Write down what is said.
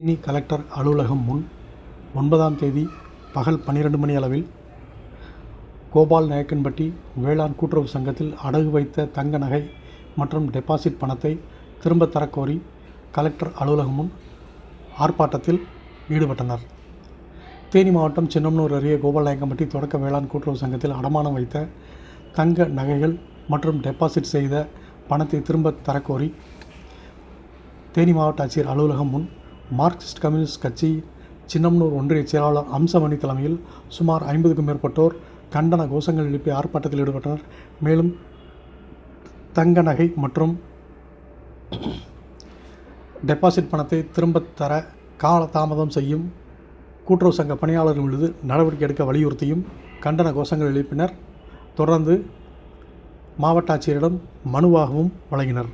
Theni collector அலுவலகம் முன் ஒன்பதாம் தேதி பகல் பன்னிரண்டு மணி அளவில் கோபால் நாயக்கன்பட்டி வேளாண் கூட்டுறவு சங்கத்தில் அடகு வைத்த தங்க நகை மற்றும் டெபாசிட் பணத்தை திரும்பத் தரக்கோரி கலெக்டர் அலுவலகம் முன் ஆர்ப்பாட்டத்தில் ஈடுபட்டனர். தேனி மாவட்டம் சின்னம்னூர் அருகே கோபால்நாயக்கன்பட்டி தொடக்க வேளாண் கூட்டுறவு சங்கத்தில் அடமானம் வைத்த தங்க நகைகள் மற்றும் டெபாசிட் செய்த பணத்தை திரும்பத் தரக்கோரி தேனி மாவட்ட ஆட்சியர் அலுவலகம் முன் மார்க்சிஸ்ட் கம்யூனிஸ்ட் கட்சி சின்னம்னூர் ஒன்றிய செயலாளர் அம்சமணி தலைமையில் சுமார் ஐம்பதுக்கும் மேற்பட்டோர் கண்டன கோஷங்கள் எழுப்பி ஆர்ப்பாட்டத்தில் ஈடுபட்டனர். மேலும் தங்க நகை மற்றும் டெபாசிட் பணத்தை திரும்பத் தர கால தாமதம் செய்யும் கூட்டுறவு சங்க பணியாளர்கள் மீது நடவடிக்கை எடுக்க வலியுறுத்தியும் கண்டன கோஷங்கள் எழுப்பினர். தொடர்ந்து மாவட்ட ஆட்சியரிடம் மனுவாகவும் வழங்கினர்.